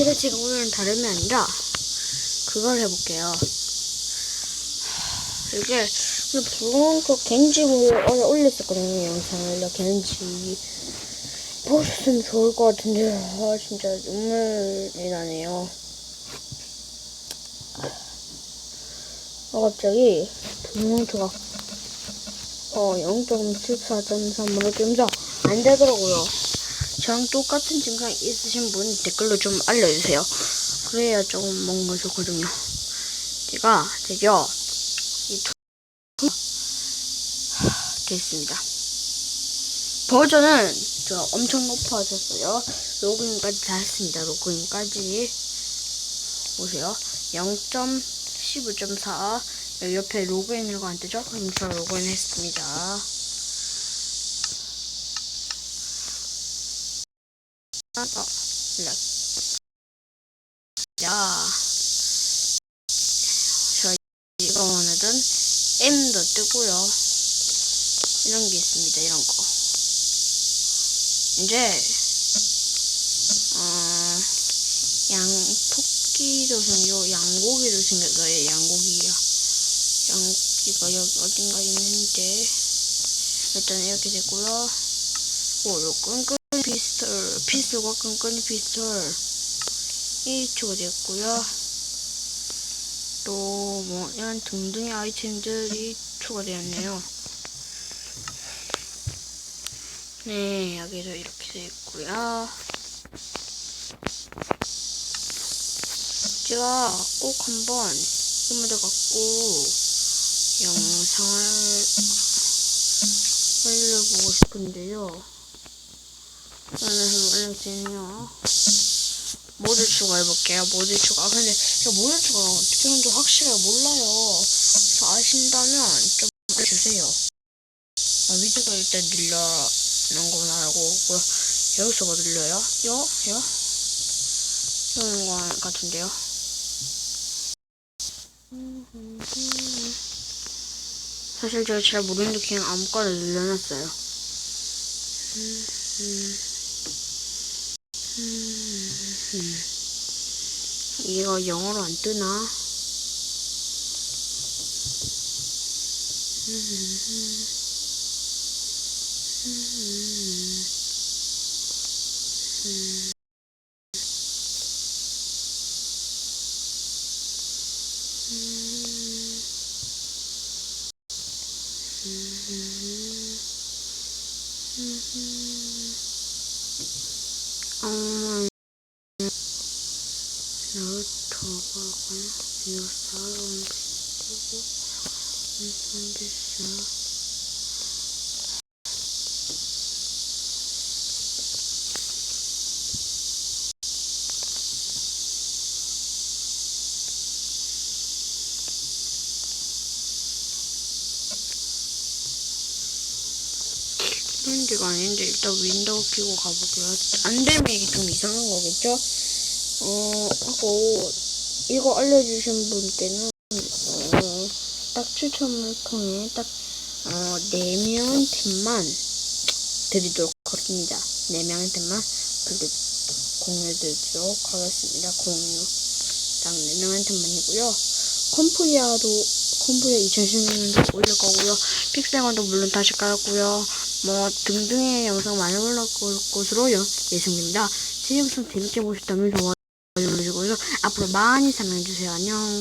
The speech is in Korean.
안녕하십니까 제가 오늘은 다름이 아니라 그걸 해볼게요. 이게 그 겐지를 어제 올렸었거든요 영상을. 겐지 보셨으면 좋을 것 같은데 아 진짜 눈물이 나네요. 아 갑자기 블루먼트가 어 0.14.3으로 좀더 안 되더라고요 저랑 똑같은 증상 있으신 분 댓글로 좀 알려주세요. 그래야 조금 뭔가 좋거든요. 제가 드디어 이 투... 됐습니다. 버전은 저 엄청 높아졌어요. 로그인까지 다 했습니다. 로그인까지 보세요. 0.15.4 옆에 로그인이라고 안 뜨죠? 그럼 저 로그인 했습니다. 어, 렉. 자, 저 이거 오늘은 M도 뜨고요. 이런 게 있습니다. 이런 거. 이제 어, 양 토끼도 생기고 양고기도 생겼어요. 양고기가 양고기가 여기 어딘가 있는데 일단 이렇게 됐고요. 오, 요 끈끈 피스톨, 피스톨과 끈끈이 피스톨 이 추가됐고요. 또 뭐 이런 등등의 아이템들이 추가되었네요. 네, 여기도 이렇게 되어 있고요. 제가 꼭 한번 이모들 갖고 영상을 올려보고 싶은데요. 한번 올려주세요. 모드 추가해볼게요. 모드 추가. 아, 근데 제가 모드 추가 어떻게 하는지 확실하게 몰라요. 그래서 아신다면 좀 알려주세요. 아, 위드가 일단 늘려는 건 알고 있고요. 여기서가 늘려요? 요? 요? 이런 거 같은데요. 사실 제가 잘 모르는데 그냥 아무거나 늘려놨어요. 음, 음. 음. 이거 영어로 안 뜨나? 음. 가나? 이거 싸움 비슷하고 엄청 비싸. 데가 아닌데 일단 윈도우 키고 가볼게요. 안 되면 좀 이상한 거겠죠? 어, 하고, 이거 알려주신 분께는, 어, 딱 추첨을 통해 딱, 어, 4명한테만 드리도록 하겠습니다. 4명한테만 드리, 공유드리도록 하겠습니다. 공유. 딱 4명한테만이고요. 컴프리아도, 컴프리아 2016년도 올릴 거고요. 픽셀건도 물론 다시 깔았고요. 뭐, 등등의 영상 많이 올라올 것으로 요- 예상됩니다. 지금부터 재밌게 보셨다면 좋아요 눌러주고요. 앞으로 많이 사랑해주세요. 안녕.